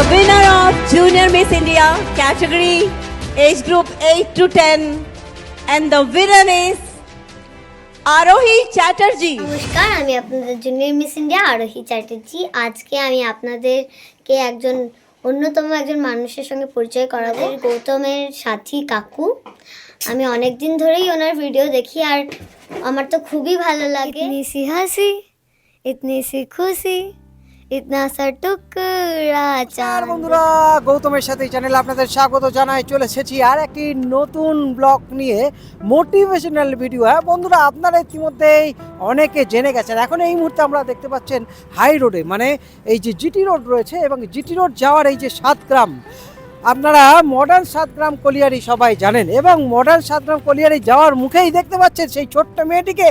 the winner of Junior Miss India category age group 8 to 10 and the winner is Arohi Chatterjee. নমস্কার আমি আপনাদের junior miss India আরোহী চ্যাটার্জি আজকে আমি আপনাদেরকে একজন অন্যতম একজন মানুষের সঙ্গে পরিচয় করাবো গৌতমের সাথী কাকু। আমি অনেক দিন ধরেই ওনার ভিডিও দেখি আর আমার তো খুবই ভালো লাগে। ইতনি সি হাসি ইতনি সি খুশি ইতনা সা টুকরা চাঁদ বন্ধুরা গৌতমের সাথে এই চ্যানেলে আপনাদের স্বাগত জানাই। চলে এসেছি আর একটি নতুন ব্লগ নিয়ে মোটিভেশনাল ভিডিও হ্যাঁ বন্ধুরা আপনারা ইতিমধ্যেই অনেকে জেনে গেছেন। এখন এই মুহূর্তে আমরা দেখতে পাচ্ছেন হাই রোডে মানে এই যে জিটি রোড রয়েছে এবং জিটি রোড যাওয়ার এই যে সাতগ্রাম আপনারা মডার্ন সাতগ্রাম কলিয়ারি সবাই জানেন এবং মডার্ন সাতগ্রাম কলিয়ারি যাওয়ার মুখেই দেখতে পাচ্ছেন সেই ছোট্ট মেয়েটিকে।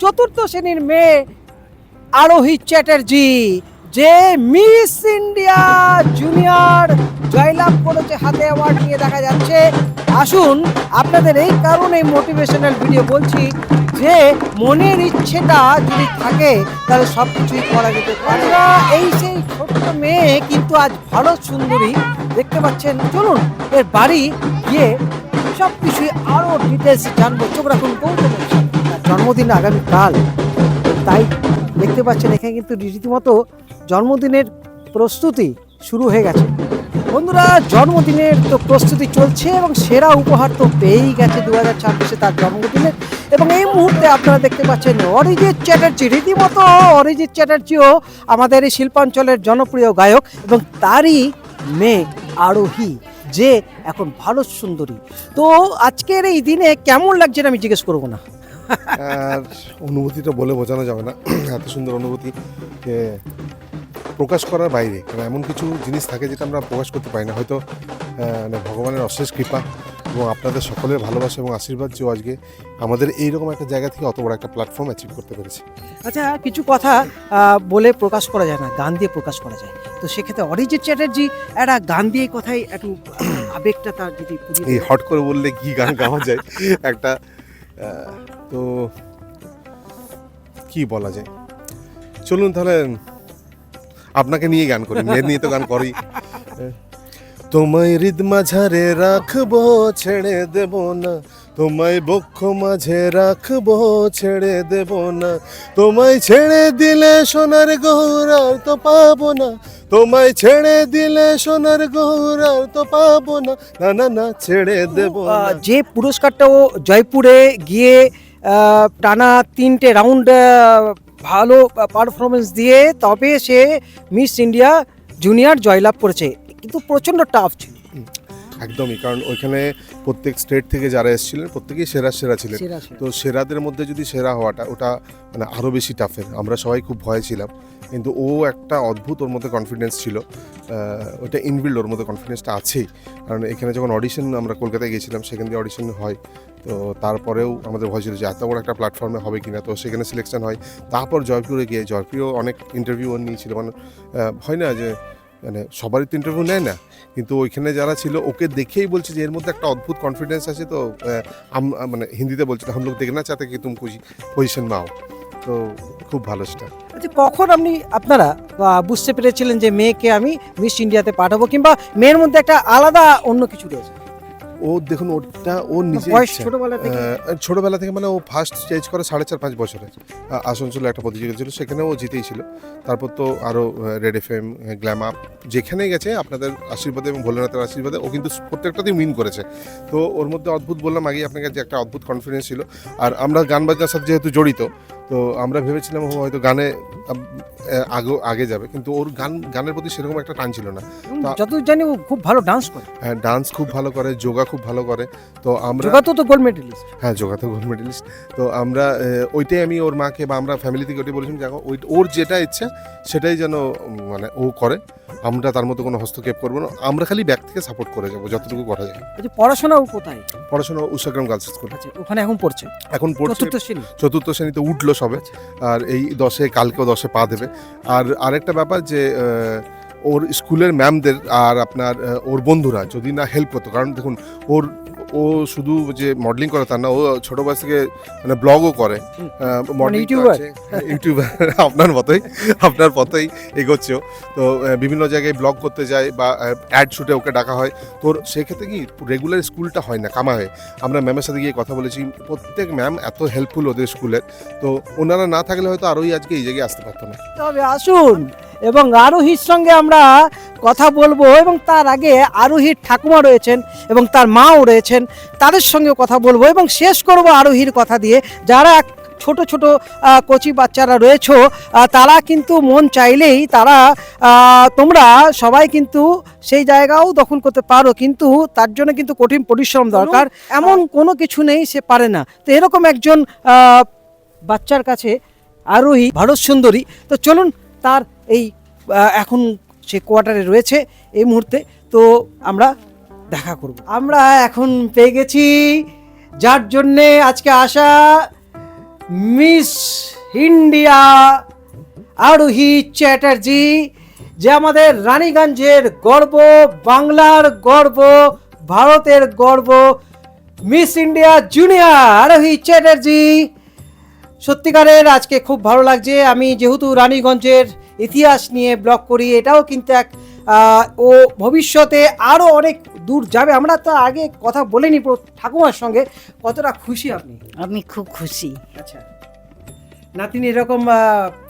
চতুর্থ শ্রেণির মেয়ে আরোহী চ্যাটার্জি। যে মিস ইন্ডিয়া জুনিয়র জয়লাভ করেছে হাতে অ্যাওয়ার্ড নিয়ে দেখা যাচ্ছে। আসুন, আপনাদের এই কারণে মোটিভেশনাল ভিডিও বলছি যে, মনের ইচ্ছেটা যদি থাকে, তাহলে সব কিছুই করা যেতে পারে। এই সেই ছোট্ট মেয়ে কিন্তু আজ ভারত সুন্দরী দেখতে পাচ্ছেন। চলুন, এর বাড়ি গিয়ে সব কিছুই আরও ডিটেলস জানব। চোখ রাখুন। জন্মদিন আগামীকাল, তাই দেখতে পাচ্ছেন, এখানে কিন্তু রীতিমতো জন্মদিনের প্রস্তুতি শুরু হয়ে গেছে। বন্ধুরা, জন্মদিনের তো প্রস্তুতি চলছে এবং সেরা উপহার তো পেয়েই গেছে দু হাজার ছাব্বিশে তার জন্মদিনের এবং এই মুহূর্তে আপনারা দেখতে পাচ্ছেন, অরিজিৎ চ্যাটার্জি, রীতিমতো অরিজিৎ চ্যাটার্জিও আমাদের এই শিল্পাঞ্চলের জনপ্রিয় গায়ক এবং তারই মেয়ে আরোহী, যে এখন ভারত সুন্দরী। তো আজকের এই দিনে কেমন লাগছে আমি জিজ্ঞেস করব না। আর অনুভূতিটা বলে বোঝানো যাবে না। এত সুন্দর অনুভূতি যে প্রকাশ করার বাইরে। কারণ এমন কিছু জিনিস থাকে যেটা আমরা প্রকাশ করতে পারি না। হয়তো মানে ভগবানের অশেষ কৃপা এবং আপনাদের সকলের ভালোবাসা এবং আশীর্বাদ যে আজকে আমাদের এইরকম একটা জায়গা থেকে অত বড় একটা প্ল্যাটফর্ম অ্যাচিভ করতে পেরেছি। আচ্ছা কিছু কথা বলে প্রকাশ করা যায় না গান দিয়ে প্রকাশ করা যায়। তো সেক্ষেত্রে অরিজিৎ চ্যাটার্জি একটা গান দিয়ে কথাই একটু আবেগটা তার যদি এই হট করে বললে কি গান গাওয়া যায়? একটা তো কি বলা যায়? চলুন তাহলে আপনাকে নিয়ে গান করি মেয়ের নিয়ে তো গান করি। তোমায় হৃদ মাঝারে রাখব ছেড়ে দেব না। তোমায় বক্ষ মাঝে রাখব ছেড়ে দেব না। তোমায় ছেড়ে দিলে সোনার গৌরার তো পাবো না। তোমায় ছেড়ে দিলে সোনার গৌরার তো পাবো না। না না ছেড়ে দেব না। যে পুরস্কারটা ও জয়পুরে গিয়ে টানা তিনটে রাউন্ড ভালো পারফরমেন্স দিয়ে তবে সে মিস ইন্ডিয়া জুনিয়র জয়লাভ করেছে। কিন্তু প্রচণ্ড টাফ ছিল। একদমই কারণ ওইখানে প্রত্যেক স্টেট থেকে যারা এসেছিলেন প্রত্যেকেই সেরা সেরা ছিলেন। তো সেরাদের মধ্যে যদি সেরা হওয়াটা ওটা মানে আরও বেশি টাফের আমরা সবাই খুব ভয়ে ছিলাম কিন্তু ও একটা অদ্ভুত ওর মধ্যে কনফিডেন্স ছিল। ওটা ইনবিল্ড ওর মধ্যে কনফিডেন্সটা আছেই। কারণ এখানে যখন অডিশন আমরা কলকাতায় গিয়েছিলাম সেখান দিয়ে অডিশন হয়। তো তারপরেও আমাদের ভয় ছিল যে এত বড় একটা প্ল্যাটফর্মে হবে কিনা। তো সেখানে সিলেকশন হয়। তারপর জয়পুরে গিয়ে জয়পুরেও অনেক ইন্টারভিউ নিয়েছিল। মানে হয় না যে মানে সবারই তো ইন্টারভিউ নেয় না। কিন্তু ওইখানে যারা ছিল, ওকে দেখেই বলছে যে, এর মধ্যে একটা অদ্ভুত কনফিডেন্স আছে তো মানে হিন্দিতে বলছে হাম লোক দেখে না চাতে কি তুমি পজিশন নাও। তো খুব ভালো সেটা। আচ্ছা কখন আপনি, আপনারা বুঝতে পেরেছিলেন যে, মেয়েকে আমি মিস ইন্ডিয়াতে পাঠাবো, কিংবা মেয়ের মধ্যে একটা আলাদা অন্য কিছু রয়েছে? ও দেখুন ওটা ও নিজে। ছোটবেলা থেকে? ছোটবেলা থেকে মানে ও ফার্স্ট স্টেজ করে সাড়ে চার পাঁচ বছরে। আসানসোলে একটা প্রতিযোগিতা ছিল সেখানে ও জিতেই ছিল। তারপর তো আরও red F M glam up যেখানেই গেছে আপনাদের আশীর্বাদে এবং ভোলেনাথের আশীর্বাদে ও কিন্তু প্রত্যেকটাতেই উইন করেছে। তো ওর মধ্যে অদ্ভুত বললাম আগেই আপনাকে যে একটা অদ্ভুত কনফিডেন্স ছিল। আর আমরা গান বাজনার সাথে যেহেতু জড়িত তো আমরা ভেবেছিলাম ও হয়তো গানে আগে আগে যাবে কিন্তু ওর গান গানের প্রতি সেরকম একটা টান ছিল না। যতদূর জানি ও খুব ভালো ডান্স করে। হ্যাঁ ডান্স খুব ভালো করে যোগা খুব ভালো করে। তো আমরা যোগাতেও তো গোল্ড মেডেলিস্ট হ্যাঁ যোগা তো গোল্ড মেডেলিস্ট তো আমরা ওইটাই আমি ওর মাকে বা আমরা ফ্যামিলি থেকে ওইটাই বলেছিলাম যে ওই ওর যেটা ইচ্ছে সেটাই যেন মানে ও করে। আমরা তার মধ্যে কোনো হস্তক্ষেপ করব না। আমরা খালি ব্যাক থেকে সাপোর্ট করে যাব যতটুকু করা যায়। আচ্ছা পড়াশোনাও কোথায়? পড়াশোনা উষাগ্রাম গার্লস স্কুল আচ্ছা ওখানে এখন পড়ছে? এখন পড়ছে চতুর্থ শ্রেণি। চতুর্থ শ্রেণীতে উঠল সবে আর এই দশে কালকেও দশে পা দেবে। আর আরেকটা ব্যাপার যে ওর স্কুলের ম্যামদের আর আপনার ওর বন্ধুরা যদি না হেল্প করতো কারণ দেখুন ওর ও শুধু যে মডেলিং করে তার না ও ছোট বয়স থেকে মানে ব্লগও করে। হুম। মডেলিং ইউটিউবার আপনার মতোই আপনার মতোই এগোচ্ছেও তো বিভিন্ন জায়গায় ব্লগ করতে যায় বা অ্যাড শুটে ওকে ডাকা হয়। তোর সেক্ষেত্রে কি রেগুলার স্কুলটা হয় না কামা হয়? আমরা ম্যামের সাথে গিয়ে কথা বলেছি প্রত্যেক ম্যাম এত হেল্পফুল ওদের স্কুলের। তো ওনারা না থাকলে হয়তো আরোই আজকে এই জায়গায় আসতে পারতো না। তবে আসুন এবং আরোহীর সঙ্গে আমরা কথা বলব এবং তার আগে আরোহীর ঠাকুমা রয়েছেন এবং তার মাও রয়েছেন তাদের সঙ্গে কথা বলব এবং শেষ করব আরোহীর কথা দিয়ে। যারা ছোট ছোট কচি বাচ্চারা রয়েছো তারা কিন্তু মন চাইলেই তারা তোমরা সবাই কিন্তু সেই জায়গাও দখল করতে পারো কিন্তু তার জন্য কিন্তু কঠিন পরিশ্রম দরকার। এমন কোনো কিছু নেই সে পারে না। তো এরকম একজন বাচ্চার কাছে আরোহী ভারত সুন্দরী। তো চলুন তার এই এখন সে কোয়ার্টারে রয়েছে এই মুহূর্তে। তো আমরা দেখা করব। আমরা এখন পেয়ে গেছি, যার জন্যে আজকে আসা মিস ইন্ডিয়া আরোহী চ্যাটার্জি, যে আমাদের রানীগঞ্জের গর্ব, বাংলার গর্ব, ভারতের গর্ব, মিস ইন্ডিয়া জুনিয়র আরোহী চ্যাটার্জি। সত্যিকারের আজকে খুব ভালো লাগছে। আমি যেহেতু রানীগঞ্জের ইতিহাস নিয়ে ব্লগ করি এটাও কিন্তু এক ও ভবিষ্যতে আরও অনেক দূর যাবে। আমরা তো আগে কথা বলিনি ঠাকুমার সঙ্গে। কতটা খুশি আপনি? আমি খুব খুশি। আচ্ছা। নাতিনি এরকম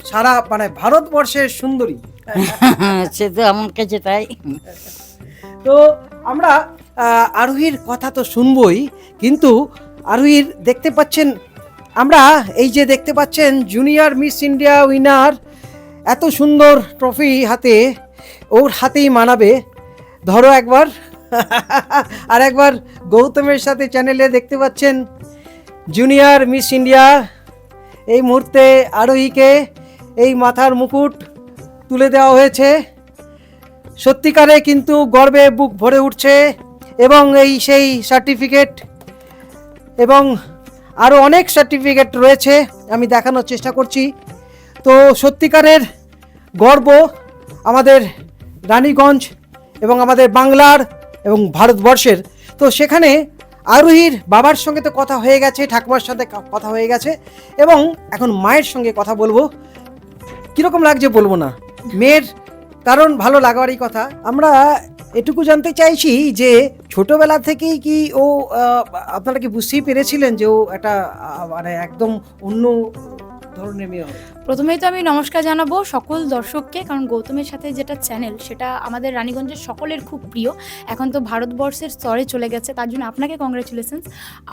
সারা মানে ভারতবর্ষের সুন্দরী। সে তো আমার কাছে তাই। তো আমরা আরোহীর কথা তো শুনবই কিন্তু আরোহীর দেখতে পাচ্ছেন আমরা এই যে দেখতে পাচ্ছেন জুনিয়র মিস ইন্ডিয়া উইনার এত সুন্দর ট্রফি হাতে, ওর হাতেই মানাবে। ধরো একবার, আর একবার গৌতমের সাথে চ্যানেলে দেখতে পাচ্ছেন জুনিয়র মিস ইন্ডিয়া এই মুহূর্তে আরোহীকে এই মাথার মুকুট তুলে দেওয়া হয়েছে। সত্যিকারে কিন্তু গর্বে বুক ভরে উঠছে, এবং এই সেই সার্টিফিকেট এবং আরও অনেক সার্টিফিকেট রয়েছে, আমি দেখানোর চেষ্টা করছি। তো সত্যিকারের গর্ব আমাদের রানীগঞ্জ এবং আমাদের বাংলার এবং ভারতবর্ষের। তো সেখানে আরোহীর বাবার সঙ্গে তো কথা হয়ে গেছে, ঠাকুমার সাথে কথা হয়ে গেছে এবং এখন মায়ের সঙ্গে কথা বলব। কীরকম লাগছে বলব না? মেয়ের কারণ ভালো লাগারই কথা। আমরা এটুকু জানতে চাইছি যে ছোটবেলা থেকেই কি ও আপনারা কি বুঝতেই পেরেছিলেন যে ও একটা মানে একদম অন্য ধরনের মেয়ে হবে? প্রথমেই তো আমি নমস্কার জানাব সকল দর্শককে কারণ গৌতমের সাথে যেটা চ্যানেল সেটা আমাদের রানীগঞ্জের সকলের খুব প্রিয়। এখন তো ভারতবর্ষের স্তরে চলে গেছে তার জন্য আপনাকে কংগ্রেচুলেশনস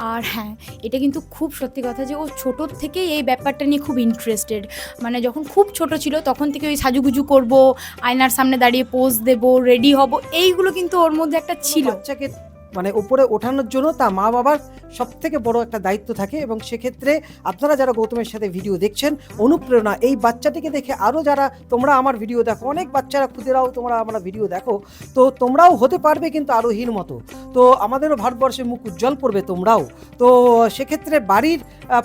আর হ্যাঁ এটা কিন্তু খুব সত্যি কথা যে ও ছোটোর থেকেই এই ব্যাপারটা নিয়ে খুব ইন্টারেস্টেড মানে যখন খুব ছোট ছিল তখন থেকে ওই সাজুগুজু করব আয়নার সামনে দাঁড়িয়ে পোজ দেব রেডি হব এইগুলো কিন্তু ওর মধ্যে একটা ছিল। বাচ্চাকে মানে উপরে ওঠানোর জন্য তা মা বাবার সব থেকে বড় একটা দায়িত্ব থাকে এবং সেক্ষেত্রে আপনারা যারা গৌতমের সাথে ভিডিও দেখছেন, অনুপ্রেরণা, এই বাচ্চাটিকে দেখে আরও যারা তোমরা আমার ভিডিও দেখো, অনেক বাচ্চারা ক্ষুদেরাও তোমরা আমরা ভিডিও দেখো, তো তোমরাও হতে পারবে কিন্তু আরোহীর মতো। তো আমাদেরও ভারতবর্ষে মুখ উজ্জ্বল করবে তোমরাও। তো সেক্ষেত্রে বাড়ির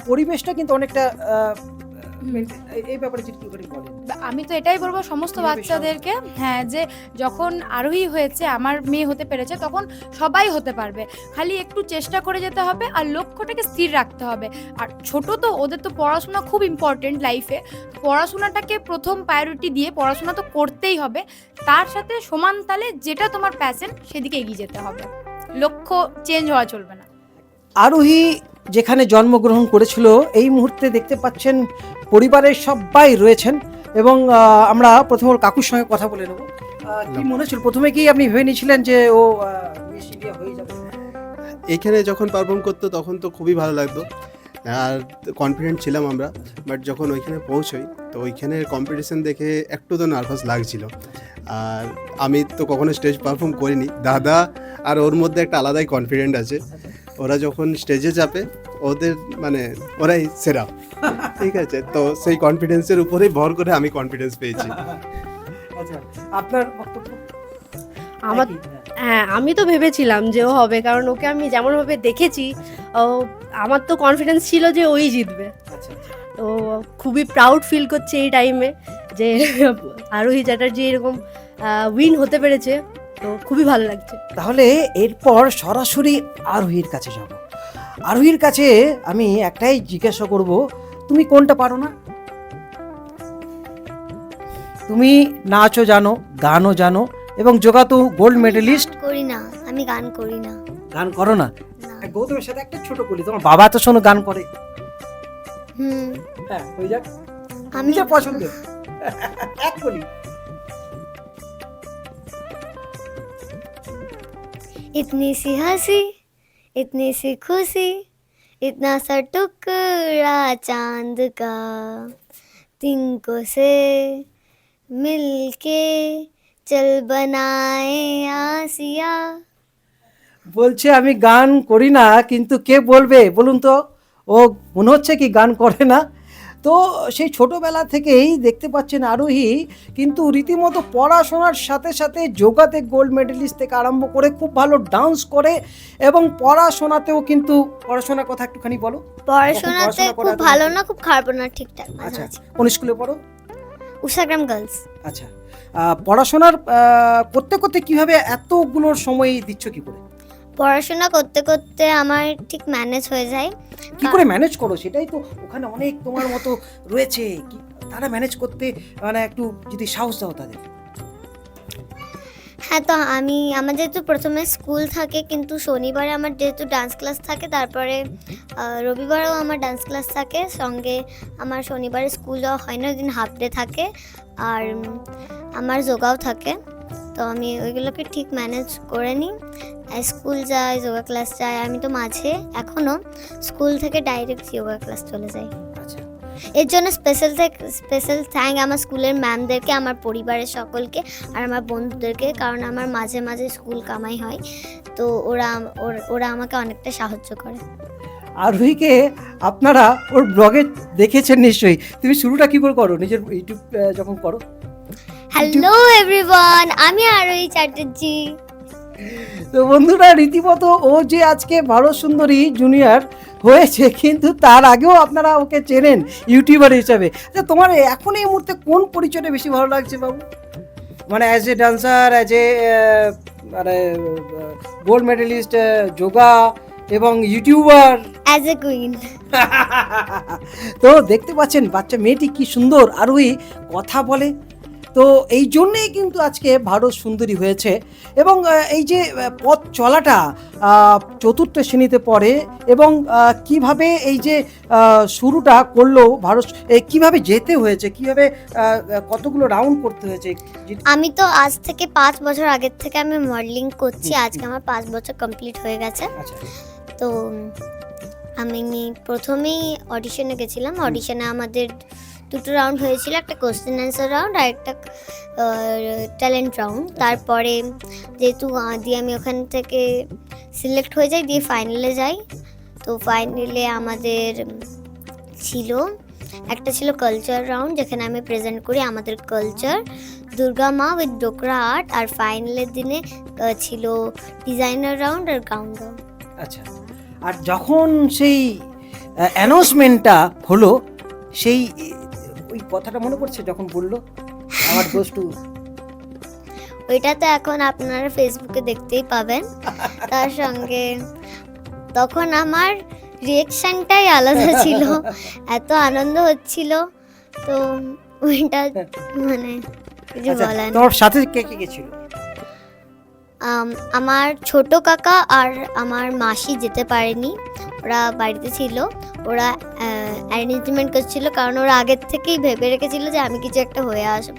পরিবেশটা কিন্তু অনেকটা এই- ব্যাপারে একটু করে বলেন। আমি তো এটাই বলব সমস্ত বাচ্চাদেরকে হ্যাঁ যে যখন আরোহী হয়েছে আমার মেয়ে হতে পেরেছে তখন সবাই হতে পারবে। খালি একটু চেষ্টা করে যেতে হবে আর লক্ষ্যটাকে স্থির রাখতে হবে। আর ছোট তো ওদের তো পড়াশোনা খুব ইম্পর্টেন্ট লাইফে পড়াশোনাটাকে প্রথম প্রায়োরিটি দিয়ে পড়াশোনা তো করতেই হবে। তার সাথে সমান তালে যেটা তোমার প্যাশন সেদিকে এগিয়ে যেতে হবে। লক্ষ্য চেঞ্জ হওয়া চলবে না। আরোহী যেখানে জন্মগ্রহণ করেছিল এই মুহূর্তে দেখতে পাচ্ছেন পরিবারের সবাই রয়েছেন এবং আমরা প্রথমে ওর কাকুর সঙ্গে কথা বলে নেব। কি মনে হচ্ছিল প্রথমে কি আপনি ভেবে নিয়েছিলেন যে ও মিস ইন্ডিয়া হয়ে যাবে? এইখানে যখন পারফর্ম করতো তখন তো খুবই ভালো লাগতো। আর কনফিডেন্ট ছিলাম আমরা বাট যখন ওইখানে পৌঁছই তো ওইখানে কম্পিটিশন দেখে একটু তো নার্ভাস লাগছিল। আর আমি তো কখনো স্টেজ পারফর্ম করিনি। দাদা আর ওর মধ্যে একটা আলাদাই কনফিডেন্ট আছে। ওরা যখন স্টেজে চাপে ওদের মানে ওরাই সেরা। ঠিক আছে তো সেই কনফিডেন্সের উপরেই ভর করে আমি কনফিডেন্স পেয়েছি। আচ্ছা আপনার বক্তব্য? আমার হ্যাঁ। হ্যাঁ আমি তো ভেবেছিলাম যে ও হবে কারণ ওকে আমি যেমনভাবে দেখেছি ও আমার তো কনফিডেন্স ছিল যে ওই জিতবে। আচ্ছা। তো খুবই প্রাউড ফিল করছে এই টাইমে যে আরোহী চ্যাটার্জি এরকম উইন হতে পেরেছে। তো খুবই ভালো লাগছে। তাহলে এরপর সরাসরি আরোহীর কাছে যাব। আরোহীর কাছে আমি একটাই জিজ্ঞাসা করব তুমি কোনটা পারো না? তুমি নাচও জানো গানও জানো এবং যোগাতো গোল্ড মেডেলিস্ট। করি না আমি গান করি না। গান করো না? গৌতমের সাথে একটা ছোট বলি তোমার বাবা তো শোনো গান করে। হুম। হ্যাঁ হয়ে যাক। আমি নিজের পছন্দের। এক বলি इतनी सी हंसी इतनी सी खुशी इतना सा टुकड़ा चांद का तिनको से मिलके चल बनाए आसिया বলছে আমি গান করি না কিন্তু কে বলবে বলুন তো ও মনে হচ্ছে কি গান করে না তো সেই ছোটবেলা থেকেই দেখতে পাচ্ছেন আরোহী কিন্তু রীতিমতো পড়াশোনার সাথে সাথে যোগাতে গোল্ড মেডেলিস্ট থেকে আরম্ভ করে খুব ভালো ডান্স করে এবং পড়াশোনাতেও কিন্তু পড়াশোনার কথা একটুখানি বলো। পড়াশোনাতে পড়াশোনা খুব ভালো না খুব খারাপ না ঠিকঠাক আচ্ছা কোন স্কুলে পড়ো? উষাগ্রাম গার্লস আচ্ছা পড়াশোনার করতে করতে কীভাবে এতগুলো সময় দিচ্ছ কি করে? পড়াশোনা করতে করতে আমার ঠিক ম্যানেজ হয়ে যায়। কি করে ম্যানেজ করো? সেটাই তো ওখানে অনেক তোমার মতো রয়েছে। তারা ম্যানেজ করতে মানে একটু যদি সাহস দাও তাদের। হ্যাঁ তো আমি আমার যেহেতু প্রথমে স্কুল থাকে কিন্তু শনিবারে আমার যেহেতু ডান্স ক্লাস থাকে তারপরে রবিবারেও আমার ডান্স ক্লাস থাকে। সঙ্গে আমার শনিবারে স্কুল যাওয়া হয় না ওই দিন হাফ ডে থাকে। আর আমার যোগাও থাকে। তো আমি ওইগুলোকে ঠিক ম্যানেজ করে নিই। স্কুল যাই যোগা ক্লাস যাই আমি তো মাঝে এখনও স্কুল থেকে ডাইরেক্ট যোগা ক্লাস চলে যাই। আচ্ছা। এর জন্য স্পেশাল স্পেশাল থ্যাঙ্ক আমার স্কুলের ম্যামদেরকে আমার পরিবারের সকলকে আর আমার বন্ধুদেরকে কারণ আমার মাঝে মাঝে স্কুল কামাই হয়। তো ওরা ওর- ওরা আমাকে অনেকটা সাহায্য করে। আরোহীকে আপনারা ওর ব্লগে দেখেছেন নিশ্চয়ই। তুমি শুরুটা কি করে করো? নিজের ইউটিউব যখন করো। হ্যালো এভরিওয়ান আমি আরোহী চ্যাটার্জি। তো বন্ধুরা রীতিমতো ও যে আজকে ভারত সুন্দরী জুনিয়র হয়েছে কিন্তু তার আগেও আপনারা ওকে চেনেন ইউটিউবার হিসাবে। আচ্ছা তোমার এখন এই মুহূর্তে কোন পরিচয়টা বেশি ভালো লাগছে বাবু? মানে as a dancer as a মানে গোল্ড মেডেলিস্ট যোগা এবং ইউটিউবার অ্যাজ এ কুইন তো দেখতে পাচ্ছেন বাচ্চা মেয়েটি কি সুন্দর আর ওই কথা বলে। তো এই জন্যেই কিন্তু আজকে ভারত সুন্দরী হয়েছে এবং এই যে পথ চলাটা চতুর্থ শ্রেণীতে পড়ে এবং কীভাবে এই যে শুরুটা করল ভারত কীভাবে যেতে হয়েছে কীভাবে কতগুলো রাউন্ড করতে হয়েছে? আমি তো আজ থেকে পাঁচ বছর আগের থেকে আমি মডেলিং করছি আজকে আমার পাঁচ বছর কমপ্লিট হয়ে গেছে। আচ্ছা। তো আমি প্রথমেই অডিশনে গেছিলাম। অডিশনে আমাদের দুটো রাউন্ড হয়েছিল, একটা কোশ্চেন অ্যান্সার রাউন্ড আর একটা ট্যালেন্ট রাউন্ড তারপরে যেহেতু দিয়ে আমি ওখান থেকে সিলেক্ট হয়ে যাই, দিয়ে ফাইনালে যাই। তো ফাইনালে আমাদের ছিল, একটা ছিল কালচার রাউন্ড যেখানে আমি প্রেজেন্ট করি আমাদের কালচার দুর্গা মা উইথ ডোকরা আর্ট আর ফাইনালের দিনে ছিল ডিজাইনার রাউন্ড আর গাউন রাউন্ড আচ্ছা আর যখন সেই অ্যানাউন্সমেন্টটা হলো, সেই ওই কথাটা মনে পড়ছে যখন বলল? আমার দোস্তু। ওইটা তো এখন আপনারা ফেসবুকে দেখতেই পাবেন। তার সঙ্গে তখন আমার রিয়েকশনটাই আলাদা ছিল। এত আনন্দ হচ্ছিল। তো ওইটা মানে কিছু আচ্ছা বলার তোমার সাথে কে কে গেছিল আমার ছোট কাকা আর আমার মাসি যেতে পারেনি। ওরা বাড়িতে ছিল ওরা অ্যারেঞ্জমেন্ট করছিল কারণ ওরা আগের থেকেই ভেবে রেখেছিল যে আমি কিছু একটা হয়ে আসব।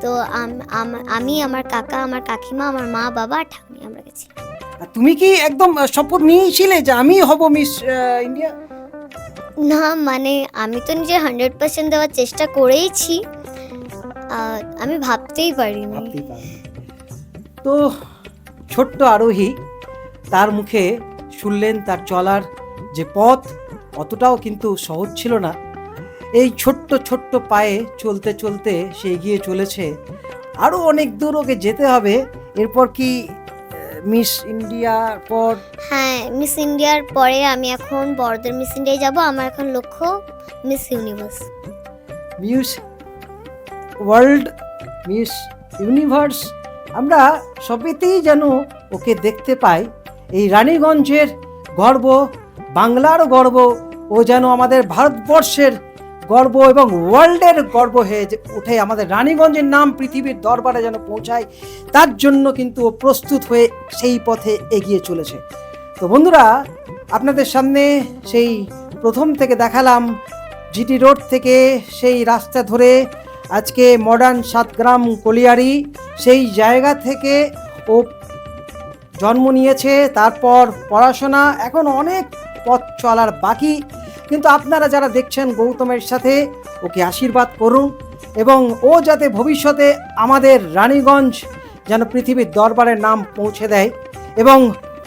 তো আম- আম- আমি আমার কাকা আমার কাকিমা আমার মা বাবা আর ঠাকুমি আমরা গেছি তুমি কি একদম শপথ নিয়েছিলে যে আমি হব মিস ইন্ডিয়া? না মানে আমি তো নিজে হান্ড্রেড পার্সেন্ট দেওয়ার চেষ্টা করেইছি। আমি ভাবতেই পারিনি। তো ছোট্ট আরোহী তার মুখে শুনলেন তার চলার যে পথ অতটাও কিন্তু সহজ ছিল না। এই ছোট্ট ছোট্ট পায়ে চলতে চলতে সে এগিয়ে চলেছে। আরও অনেক দূর ওকে যেতে হবে। এরপর কি মিস ইন্ডিয়ার পর? হ্যাঁ মিস ইন্ডিয়ার পরে আমি এখন বড়দের মিস ইন্ডিয়ায় যাব। আমার এখন লক্ষ্য Miss Universe. Miss World Miss Universe আমরা সবেতেই যেন ওকে দেখতে পাই। এই রানীগঞ্জের গর্ব বাংলার গর্ব ও যেন আমাদের ভারতবর্ষের গর্ব এবং ওয়ার্ল্ডের গর্ব হয়ে উঠে আমাদের রানীগঞ্জের নাম পৃথিবীর দরবারে যেন পৌঁছায়, তার জন্য কিন্তু ও প্রস্তুত হয়ে সেই পথে এগিয়ে চলেছে। তো বন্ধুরা, আপনাদের সামনে সেই প্রথম থেকে দেখালাম জিটি রোড থেকে সেই রাস্তা ধরে আজকে মডার্ন সাতগ্রাম কলিয়ারি, সেই জায়গা থেকে ও জন্ম নিয়েছে, তারপর পড়াশোনা, এখন অনেক পথ চলার বাকি। কিন্তু আপনারা যারা দেখছেন গৌতমের সাথে, ওকে আশীর্বাদ করুন এবং ও যাতে ভবিষ্যতে আমাদের রানীগঞ্জ যেন পৃথিবীর দরবারের নাম পৌঁছে দেয় এবং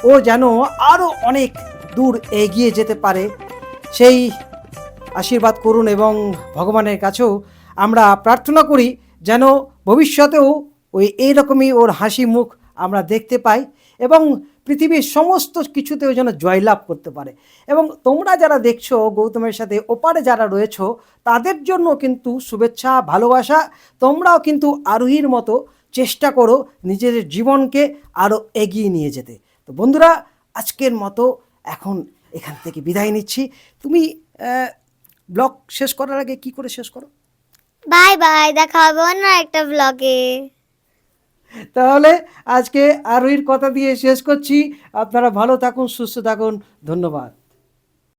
ও যেন আরও অনেক দূর এগিয়ে যেতে পারে, সেই আশীর্বাদ করুন এবং ভগবানের কাছেও আমরা প্রার্থনা করি যেন ভবিষ্যতেও ওই এইরকমই ওর হাসি মুখ আমরা দেখতে পাই। এবং পৃথিবীর সমস্ত কিছুতেও যেন জয়লাভ করতে পারে। এবং তোমরা যারা দেখছ, গৌতমের সাথে ওপারে যারা রয়েছো, তাদের জন্য কিন্তু শুভেচ্ছা, ভালোবাসা, তোমরাও কিন্তু আরোহীর মতো চেষ্টা করো নিজের জীবনকে আরও এগিয়ে নিয়ে যেতে। তো বন্ধুরা, আজকের মতো এখন এখান থেকে বিদায় নিচ্ছি। তুমি ব্লগ শেষ করার আগে কি করে শেষ করো? বাই বাই, দেখা হবে অন্য একটা ব্লগে। তাহলে আজকে আরোহীর কথা দিয়ে শেষ করছি। আপনারা ভালো থাকুন সুস্থ থাকুন। ধন্যবাদ।